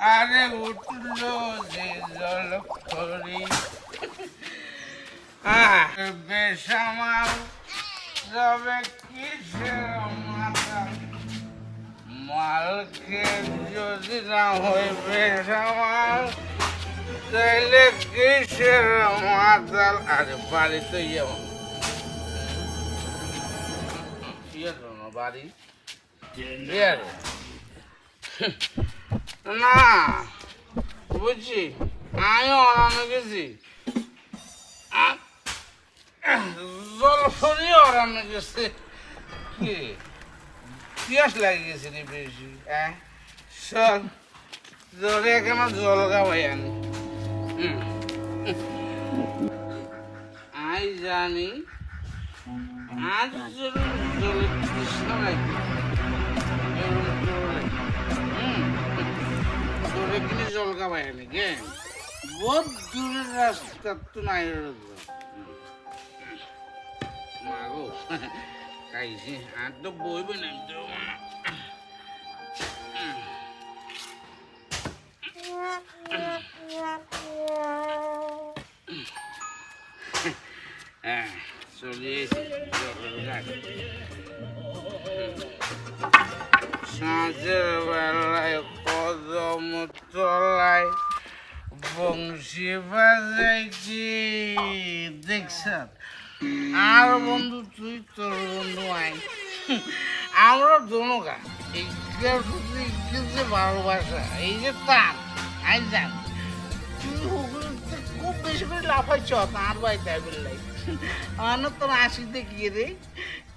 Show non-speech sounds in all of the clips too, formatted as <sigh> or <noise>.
আরে উঠল যে জল পরি বেশ আমার যাবে কিসের মাথা মালকে যদি না হয় বেশ আমার তাইলে কিসের মাতাল আরে বাড়িতে ইয়ে বাড়ি ইয়ে রে। না, বুঝছি। আমি অরানো গেছি আ- জল ফরি অরানো গেছে কি? পিয়াস লাগে গেছে রে বেশি হ্যাঁ চল জলে কেন জল খাওয়াই আনি। আই জানি, আজ জলে তৃষ্ণা লাগে খাওয়াই আনি কে বহুত দূরের রাস্তা তো নাই মাগো, খাইছি আর তো বইবে না তো। হ্যাঁ চলে বেলায় কদম তলায় বংশী বাজাইছি দেখছ আর বন্ধু, তুই তোর বন্ধু আই আমরা দোনোগা এই যে শুধু যে ভালোবাসা, এই যে তার আই জান তুই হুগুলিতে খুব বেশি করে লাফাইছ, তার বাই তাই বললাই আমার তোর হাসি দেখিয়ে রে।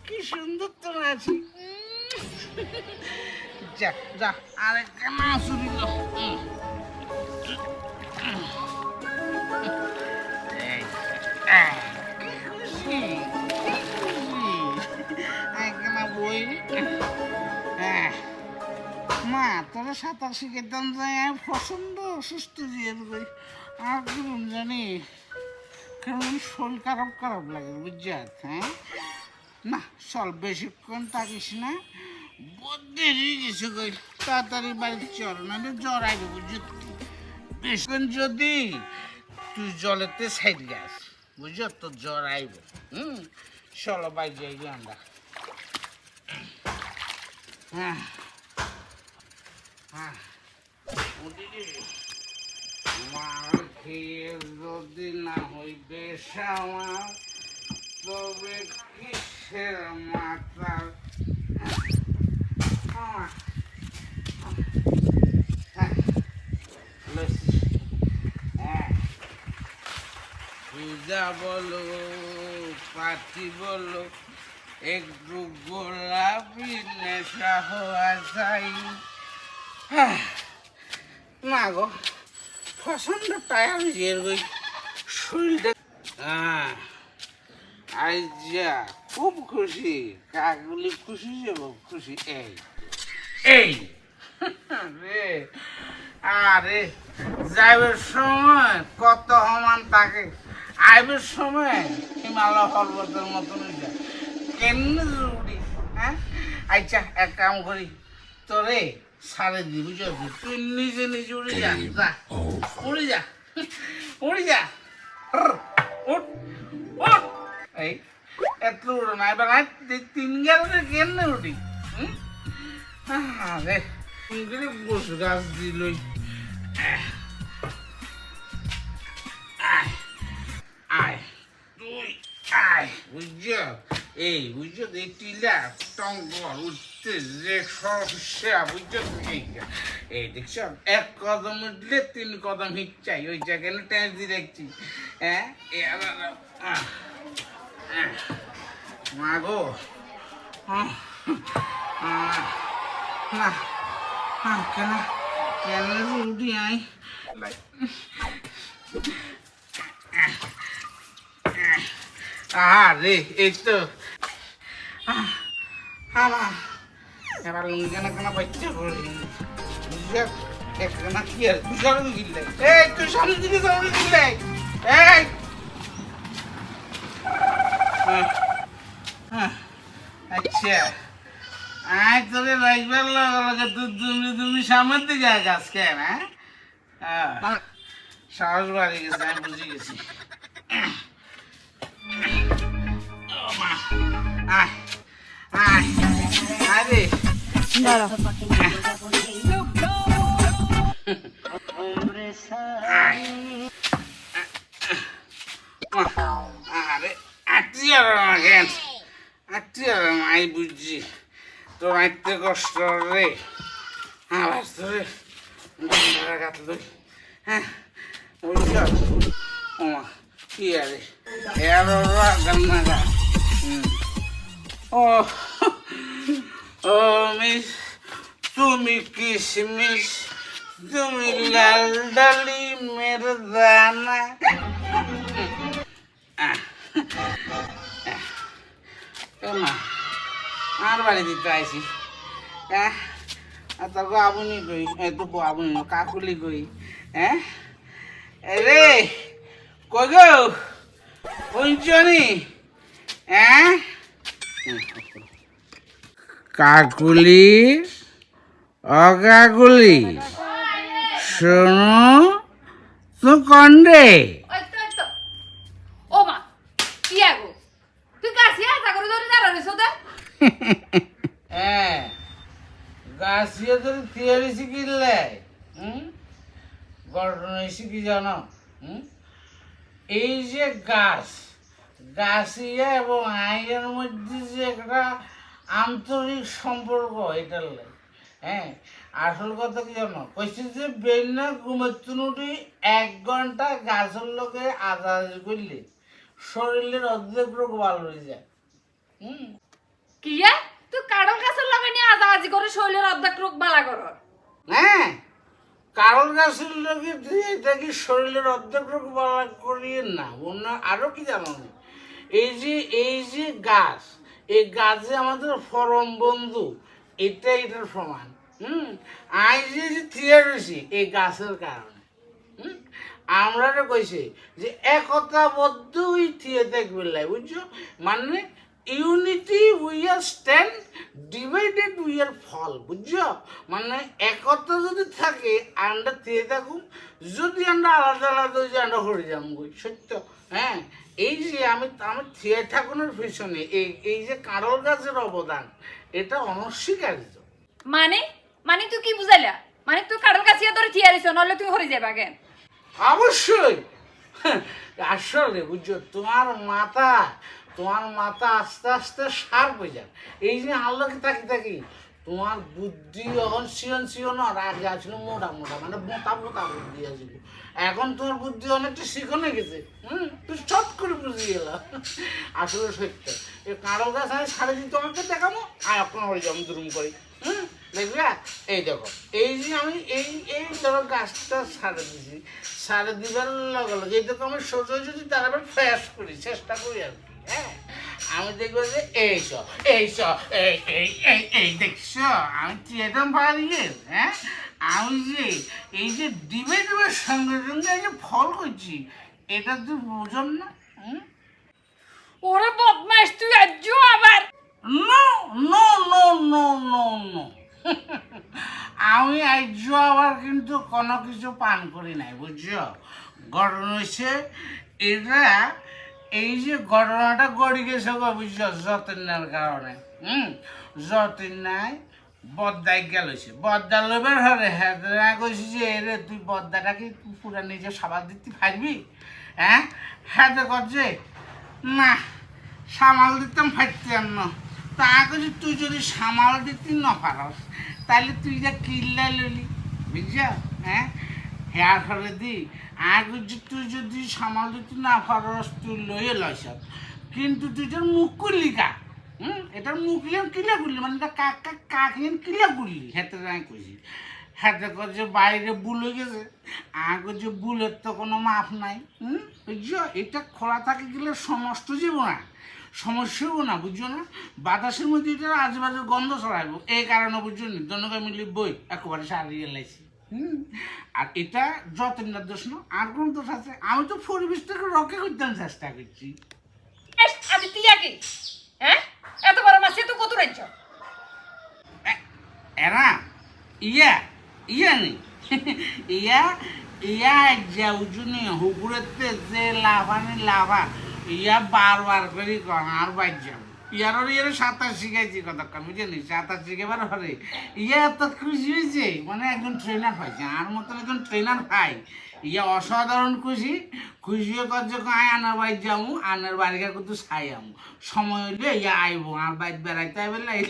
কি সুন্দর তোর হাসি যা যা। আরে কেন হ্যাঁ মা তোরা সাঁতার শিখেতাম যাই আমি পছন্দ সুস্থ দিয়ে দেবে। আর কি বলুন জানি কেমন শরীর খারাপ খারাপ লাগে বুঝছাত হ্যাঁ? না, চল, বেশিক্ষণ থাকিস না। বুদ্ধি গেছে কই? তাড়াতাড়ি বাড়ি চল, নাহলে জ্বর আইবে বুঝত বেশিক্ষণ যদি তুই জলেতে সাইড গাছ বুঝছ তোর জ্বর আইব। হুম? চলো বাইরে যাই আমরা। হ্যাঁ। হ্যাঁ। মার খেয়ে যদি না হইবে আমার তবে কিসের মাতার আমার হ্যাঁ লস্যি। হ্যাঁ পূজা বলো পাটি বলো একটু গোলাপি নেশা হওয়া হ্যাঁ, না গো প্রচণ্ড টায়ার হয়ে গই শরীরটা আইজা খুব খুশি। কাকগুলি খুশি যাব খুশি এই। এই। রে আরে যাইবের সময় কত সমান থাকে আইবের সময় হিমালয় পর্বতের মতন যায়। কেমনে জরুরি হ্যাঁ? আচ্ছা এক কাম করি তোরে সারে দি বুঝলি তুই নিজে নিজে উড়ে যা যা। উড়ে যা উড়ে যা। উঠ উঠ এই এত উড়ো না এবার তিন গেলে কেমনে উঠি আরে ইংরে বস গাছ দিলই? আয় তুই আয় বুঝছ? এই বুঝছ? এই টিলা টঙ্গল উঠতে যে এই দেখছ? এক কদম উঠলে তিন কদম হিট চাই ওই জায়গায় ট্যাঁচ দিয়ে দেখছি। হ্যাঁ? এ আবার আহ, আহ, কেন উঠি আই আরে এই তো আমার এবার কেন কেন বাচ্চা করি একখানা কি আর সামনে গিললে এই তুই সামনে দিকে সামনে গিললে এই আচ্ছা আয় তোরে রাখবার লগে তুমি তুমি সামনের দিকে গাছ কেন হ্যাঁ সাহস বাড়ি গেছে আমি বুঝে গেছি ও আয় আয় আয় রে আয় আরে আটটি আর আটটি আর আমি বুঝছি তোর আইতে কষ্ট রে। আবার তোরে ডন্ডারা গাত লই হ্যাঁ বুঝছ ওমা কি। আরে এর গান্নাগা ও ও, মিস, তুমি কিশমিশ, তুমি লাল ডালি মের দানা। মা। আর বাড়ি দিতে আইসি হ্যাঁ আর তোর আবুনি কই? তো আবুনি কাকুলি কই? হ্যাঁ? রে, কই গো? শুনছনি হ্যাঁ? কাকুলি? অকাকুলি শোনো, তো কন্ডে ওই তো, ওই তো। ও মা কি আগো তুই কাছে আশা করে ধরে দাঁড়ানিস তো হ্যাঁ গাছিয়ে তোর থিওরি শিখিলে হুম? ঘটনা শিখি জানো? হুম? এই যে গাছ, গাছিয়া এবং আইয়ের মধ্যে যে একটা আন্তরিক সম্পর্ক, এটার। হ্যাঁ আসল কথা কি জানো? কইছে যে বেন্না ঘুমাতুনুটি এক ঘণ্টা গাছের লোকে আদাজ করলে, শরীরের অর্ধেক রোগ ভালো হয়ে যায়। হুম? কি? তুই কাড়ল গাছের লগে নিয়ে আজাবাজি করে শৈলের অর্ধেক রোগ বালা কর। হ্যাঁ কারণ গাছের লোকে দিয়ে কি শরীরের অর্ধেক রোগ বলা করিয়ে না, অন্য আরও কি জানো এই যে এই যে গাছ, এই গাছে আমাদের পরম বন্ধু এটা এটার সমান হুম? আই যে যে থিয়ে রয়েছি, এই গাছের কারণে, হুম? আমরা কইছে যে একতাবদ্ধ ওই থিয়ে লাই বুঝছ? মানে unity we are stand divided we are fall বুঝছ? মানে একতা যদি থাকে আমরা থিয়ে থাকুন যদি আমরা আলাদা আলাদা হয়ে আমরা হরে যাব গই সত্য? হ্যাঁ? এই যে আমি আমি থিয়ে ঠাকুরের পিছনে এই এই যে কারল গাছের অবদান এটা অনস্বীকার্য। মানে? মানে তুই কি বুঝাইলা? মানে তুই কাড়ল গাছে ধরে থিয়ে থিয়ারিস নলে তুই হরি যাবা কেন? অবশ্যই। আসলে বুঝছ তোমার মাথা তোমার মাথা আস্তে আস্তে শার্প হয়ে যায় এই যে আল্লাহকে তাকি তাকি তোমার বুদ্ধি যখন সিয়ন সিয়ন আর আগে আসলে মোটা মোটা মানে মোটা মোটা বুদ্ধি আসছিল এখন তোমার বুদ্ধি অনেকটা শিখনে গেছে, হুম? তুই চট করে বুঝে গেল। আসলে সত্য। এই কাঁড়ো গাছ আমি সাড়ে দিন তোমাকে দেখাবো, আর এখন ওই জম দুরুম করি, হুম? দেখবে এই দেখো, এই যে আমি এই এই ধরো গাছটা সারে দিছি সারে দিবার লগে লগে এই দেখো আমি সোজা যদি তার আবার ফ্যাস করি, চেষ্টা করি আর কি। আমি দেখব যে এই চ এই এই এই এই দেখছ আমি চেতন পারি হ্যাঁ? আমি যে এই যে ডিবে ডিবের সঙ্গে সঙ্গে এই যে ফল করছি এটা তুই বোঝন না ওরে বদমাইশ তুই আজও আবার no no no no no no. আমি আজ আবার কিন্তু কোনো কিছু পান করি নাই বুঝছ? ঘটনা হচ্ছে এটা এই যে ঘটনাটা গড়ি গেছে বুঝছ? যতীনের কারণে। হুম? যতীন নাই, বদ্দায় গেলছে বদ্দা লবের হরে হ্যাঁ কইছি যে রে তুই বদ্দাটা কি পুরা নিজে সাবাদ দিতে পারবি? হ্যাঁ? হ্যাঁ করছে না, সামাল দিতাম ফাইতাম না। তা কইছি, তুই যদি সামাল দিতে না পারস তাহলে তুই যা কিল্লা ললি বুঝছ? হ্যাঁ? হ্যাঁ ফলে দি আগে যে তুই যদি সামাল দিতে না পারস তুই লইয়ে লইস। কিন্তু তুই তোর মুখ করলি কা হুম? এটার মুখ ইয়ান কিলা করলি মানে এটা কাক কাক কাক ইয়ান কিলা করলি হেতে আমি কইছি। হাতে করে যে বাইরে বুলে গেছে। আগে যে বুলের তো কোনো মাপ নাই, হুম? বুঝছ? এটা খোলা থাকে গেলে সমস্ত যাব না সমস্যা না, বুঝছ না? বাতাসের মধ্যে এটা আজেবাজে গন্ধ ছড়াইবো। এই কারণে বুঝছ নি? মিলি বই একেবারে সারিয়ে লাইছি। হুম। আর এটা যতনার দোষ না আর কোন দোষ আছে? আমি তো পরিবেশটাকে রক্ষা করতে চেষ্টা করছি। আমি তুই আগে। হ্যাঁ? এত বড় মাছ তুই কত রাজ্য? এরা ইয়া ইয়া নি <laughs> ইয়া ইয়া যাউজুনি হুকুরেতে যে লাভানি লাভা ইয়া বারবার করে কন আর বাইর যাও ইয়ার ইয়ার সাঁতার শিখাইছি কতক্ষণ, বুঝলি? সাঁতার শিখেবার হরে ইয়া এত খুশি হয়েছে। মানে একজন ট্রেনার পাইছে আর মতন একজন ট্রেনার পাই ইয়া অসাধারণ খুশি। খুশি হয়ে যখন আয় আনার বাড়ি যাব আনার বাড়িকে কিন্তু ছাই আমু। সময় হইলে ইয়া আইবো, আর বাইর বেড়াইতে আইবে লাইন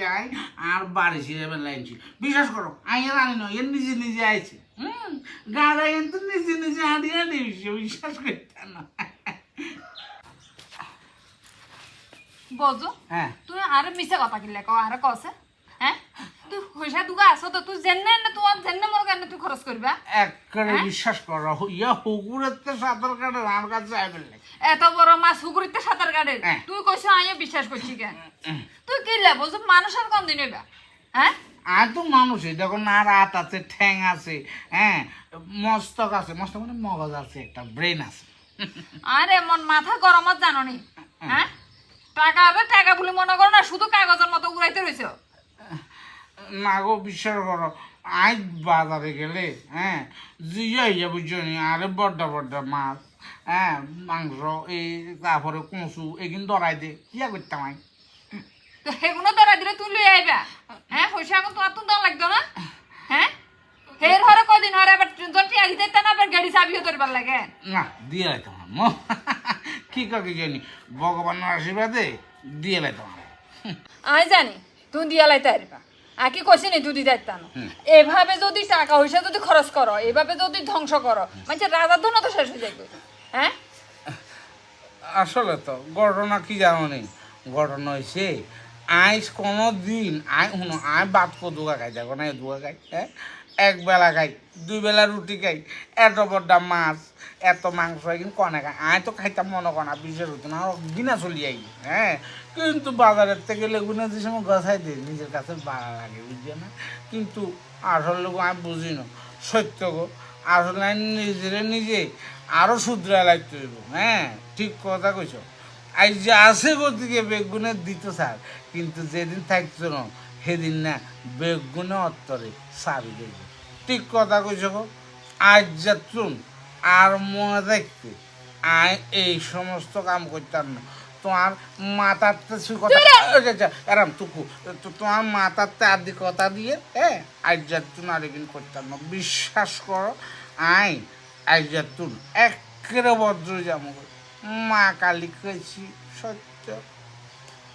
যাই, আর বাড়ি ছিঁড়ে বেলাইছি বিশ্বাস করো, আই আর আনি না এর নিজে নিজে আইছে। হুম গাড়া কিন্তু নিজে নিজে হাঁটি হাঁটি, বিশ্বাস করতে না। বজো হ্যাঁ। তুই আর মিছে কথা কিনলে কও আর কসে হ্যাঁ? তুই পয়সা দুগা আছো তো তুই জেনে না তোমার জেনে মোর কেন তুই খরচ করবা। একেবারে বিশ্বাস করো ইয়া হুকুরের তো সাঁতার কাটে আমার কাছে আইবে এত বড় মাছ হুগুরিতে সাঁতার কাটে। হ্যাঁ। তুই কইছ বিশ্বাস করছি কেন তুই কি লে বলছো মানুষের কোন দিন হইবা? হ্যাঁ? আর তো মানুষই দেখো না রাত আছে ঠ্যাং আছে হ্যাঁ মস্তক আছে। মস্তক মানে মগজ আছে একটা ব্রেন আছে। আরে মন মাথা গরমত জানো নি। হ্যাঁ? টাকা আরে টাকা বলে মনে করো না শুধু কাগজের মতো উড়াইতে রয়েছে না গো বিশ্বাস করো আজ বাজারে গেলে হ্যাঁ জিয়া ইয়া বুঝছ আরে বড্ড বড্ড মাছ হ্যাঁ মাংস এই তারপরে কচু এগুলো দরাই দে কিয়া করতাম আমি? তো সেগুলো ধরা দিলে তুই লই আইবা। হ্যাঁ পয়সা এখন তোমার তুমি দাও লাগতো না। হ্যাঁ হের হরে কদিন হরে আবার জন টিয়া দিতে না আবার গাড়ি চাবিও ধরবার লাগে। না দিয়ে লাইতাম ম কি কাকে জানি? ভগবানের আশীর্বাদে দিয়ে লাইতাম আমি জানি তুই দিয়া লাইতে পারবা আর কি কইছি নি তুই দিতে না। এভাবে যদি টাকা পয়সা যদি খরচ করো এভাবে যদি ধ্বংস করো মানে রাজার ধন তো শেষ হয়ে যাবে হ্যাঁ? আসলে তো ঘটনা কি জানো নেই ঘটনা হয়েছে আইস কোনো দিন আই শুনো আই ভাত কো দুগা খাই দেখো না দুগা খাই হ্যাঁ? এক বেলা খাই, দুই বেলা রুটি খাই, এত বড় মাছ, এত মাংস কিন্তু কনে খাই আই তো খাইতাম মনে কনা বিশেষ হতো না গিনা চলি আই হ্যাঁ? কিন্তু বাজারের থেকে লেগুনে যে সময় গছাই দিই নিজের কাছে বাড়া লাগে বুঝছে না? কিন্তু আসল লোক আমি বুঝি না, সত্য গো। আসলে নিজেরে নিজে আরও শুধরে লাগতে হইব হ্যাঁ? ঠিক কথা কইছ। আজ যে আছে গতিকে বেগুনের দিত স্যার, কিন্তু যেদিন থাকতো না সেদিন না বেগুনে অত্তরে সাবি দেব। ঠিক কথা কইছ আজ যাতুন আর মনে দেখতে আয় এই সমস্ত কাম করতাম না। তোমার মাথাতে সু কথা এরাম টুকু। তো তোমার মাথাতে আদি কথা দিয়ে হ্যাঁ আর একদিন করতাম না। বিশ্বাস করো আই আজ যাতুন একেবারে ভদ্র জামো মা কালী কেছি সত্য।